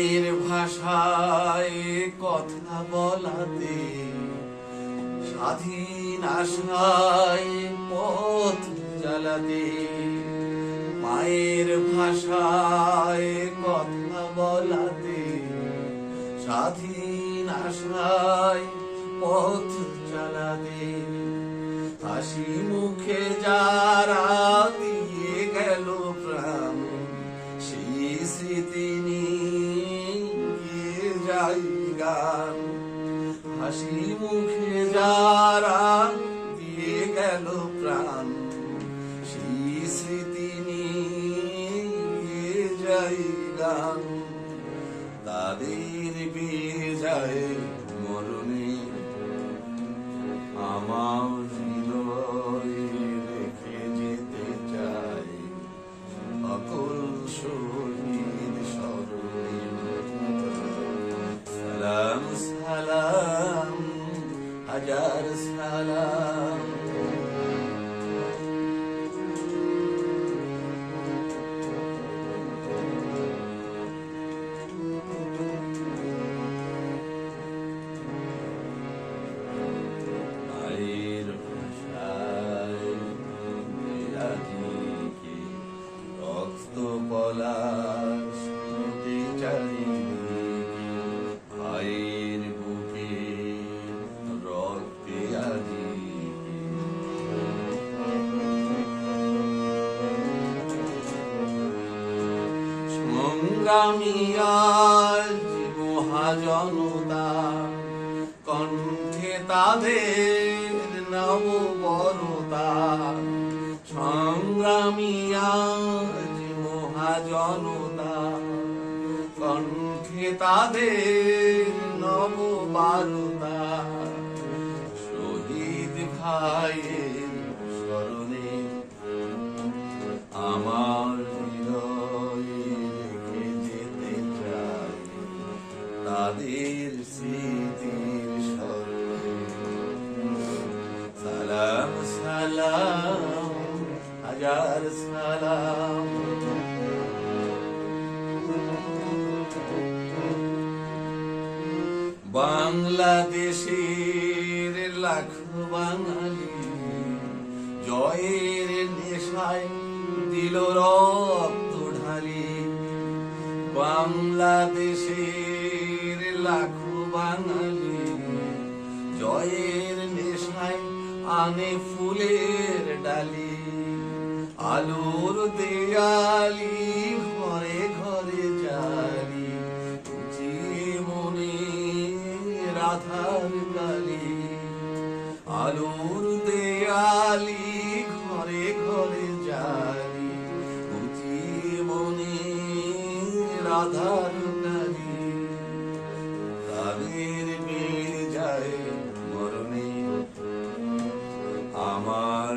মায়ের ভাষায় কথা বলাতে স্বাধীন আশায় পথ জ্বালাতে মায়ের ভাষায় কথা বলাতে স্বাধীন আশায় পথ চালাতে হাসি মুখে যারা যাই গান। হাসি মুখে যারা দিয়ে গেল প্রাণ, সেই স্মৃতি নিয়ে যাই গান। তাদের বিজয় মরণে পলাশ নদী চারিদিকে ভাইয়ের বুকে রক্তে আজিকে মহাজনতা কণ্ঠে তাদের নব বরতা সংগ্রামী আজ মহাজনতা কণ্ঠে তাদের নব বারতা শহীদ ভাইয়ের স্মরণে আমার যেতে চাই তাদের স্মৃতির স্মরণে সালাম সালাম, হাজার সালাম। বাংলাদেশের লাখো বাঙালি জয়ের নেশায় দিল রক্ত ঢালি। বাংলাদেশের লাখো বাঙালি জয়ের নেশায় আনে ফুলের ডালি। আলোর দেয়ালি রাধার কালি আলোর দেয়ালি ঘরে ঘরে জালি, বুঝি মনে রাধার কালি। তাদের মেয়ে যায় মরণে, আমার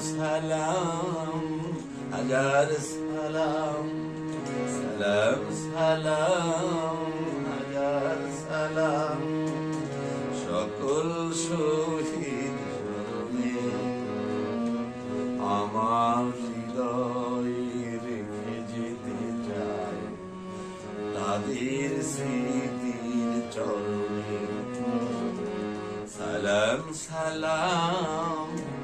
সালাম, হাজার সালাম সালাম সালাম, হাজার সালাম। সকল শহীদ স্মরণে আমার হৃদয়ে রেখে যেতে চাই। তাদের স্মৃতির চরণে সালাম সালাম।